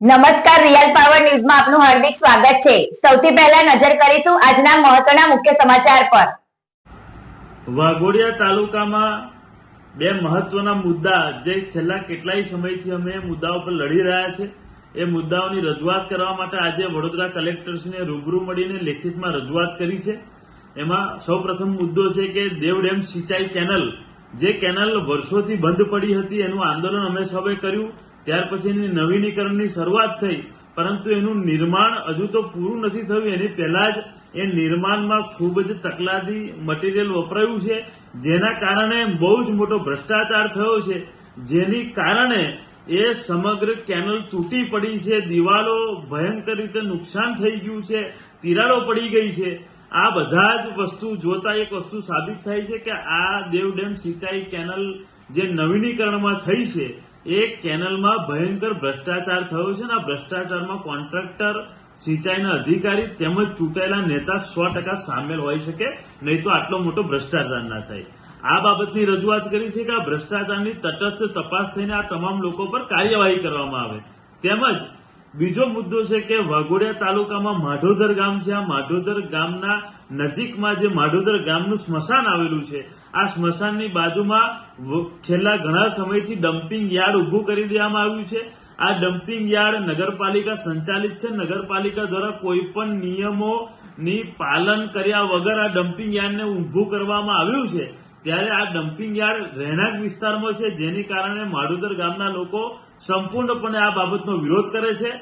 નમસ્કાર, real power ન્યૂઝમાં આપનું હાર્દિક સ્વાગત છે. સૌથી પહેલા નજર કરીશું આજના મહત્વના મુખ્ય સમાચાર પર. વાઘોડિયા તાલુકામાં બે મહત્વના મુદ્દા જે છેલ્લા કેટલાય સમયથી અમે મુદ્દાઓ પર લડી રહ્યા છે. એ મુદ્દાઓની રજૂઆત કરવા માટે આજે વડોદરા કલેક્ટર્સને રૂબરૂ મળીને લેખિતમાં રજૂઆત કરી છે. એમાં સૌપ્રથમ મુદ્દો છે કે દેવ ડેમ સિંચાઈ કેનલ, જે કેનલ વર્ષોથી બંધ પડી હતી, એનું આંદોલન અમે સૌએ કર્યું. ત્યાર પછી એની નવીનીકરણની શરૂઆત થઈ, પરંતુ એનું નિર્માણ હજુ તો પૂરું નથી થયું. એની પહેલા જ એ નિર્માણમાં ખૂબ જ તકલાદી મટીરિયલ વપરાયું છે, જેના કારણે બહુ જ મોટો ભ્રષ્ટાચાર થયો છે. જેની કારણે એ સમગ્ર કેનલ તૂટી પડી છે, દિવાલો ભયંકર રીતે નુકસાન થઈ ગયું છે, તિરાડો પડી ગઈ છે. આ બધા જ વસ્તુ જોતા એક વસ્તુ સાબિત થાય છે કે આ દેવ ડેમ સિંચાઈ કેનલ જે નવીનીકરણમાં થઈ છે એ કેનલમાં ભયંકર ભ્રષ્ટાચાર થયો છે અને આ ભ્રષ્ટાચારમાં કોન્ટ્રાક્ટર, સિંચાઈના અધિકારી તેમજ ચૂંટાયેલા નેતા સો ટકા સામેલ હોઈ શકે, નહીં તો આટલો મોટો ભ્રષ્ટાચાર ના થાય. આ બાબતની રજૂઆત કરી છે કે આ ભ્રષ્ટાચારની તટસ્થ તપાસ થઈને આ તમામ લોકો પર કાર્યવાહી કરવામાં આવે. તેમજ બીજો મુદ્દો છે કે વાઘોડિયા તાલુકામાં માઢોદર ગામ છે. આ માઢોદર ગામના નજીકમાં જે માઢોદર ગામનું સ્મશાન આવેલું છે આ સ્મશાનની બાજુમાં છેલ્લા ઘણા સમયથી ડમ્પિંગ યાર્ડ ઊભું કરી દેવામાં આવ્યું છે. આ ડમ્પિંગ યાર્ડ નગરપાલિકા સંચાલિત છે. નગરપાલિકા દ્વારા કોઈ પણ નિયમોની પાલન કર્યા વગર આ ડમ્પિંગ યાર્ડને ઊભું કરવામાં આવ્યું છે. ત્યારે આ ડમ્પિંગ યાર્ડ રહેણાંક વિસ્તારમાં છે, જેની કારણે માઢોદર ગામના લોકો સંપૂર્ણપણે આ બાબતનો વિરોધ કરે છે.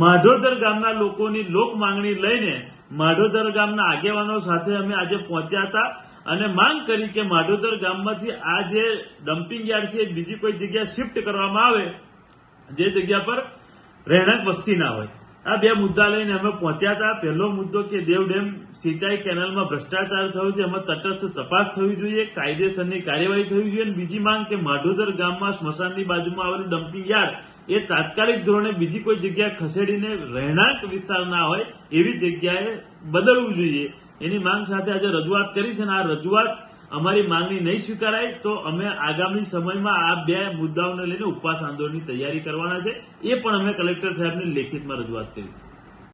માઢોદર ગામના લોકોની લોક માંગણી લઈને માઢોદર ગામના આગેવાનો સાથે અમે આજે પહોંચ્યા હતા. અને માંગ કરી કે માઢોદર ગામમાંથી આ જે ડમ્પિંગ યાર્ડ છે એ બીજી કોઈ જગ્યા શિફ્ટ કરવામાં આવે, જે જગ્યા પર રહેણાંક વસ્તી ના હોય. આ બે મુદ્દા લઈને અમે પહોંચ્યા હતા. પહેલો મુદ્દો કે દેવ ડેમ સિંચાઈ કેનલમાં ભ્રષ્ટાચાર થયો છે, એમાં તટસ્થ તપાસ થવી જોઈએ, કાયદેસરની કાર્યવાહી થવી જોઈએ, અને બીજી માંગ કે માઢોદર ગામમાં સ્મશાનની બાજુમાં આવેલું ડમ્પિંગ યાર્ડ એ તાત્કાલિક ધોરણે બીજી કોઈ જગ્યાએ ખસેડીને રહેણાંક વિસ્તાર ના હોય, એવી જગ્યાએ બદલવું જોઈએ. એની માંગ સાથે આજે રજૂઆત કરી છે અને આ રજૂઆત અમારી માંગણી નહીં સ્વીકારાય તો અમે આગામી સમયમાં આ બે મુદ્દાઓને લઈને ઉપવાસ આંદોલનની તૈયારી કરવાના છે. એ પણ અમે કલેક્ટર સાહેબને લેખિતમાં રજૂઆત કરી છે.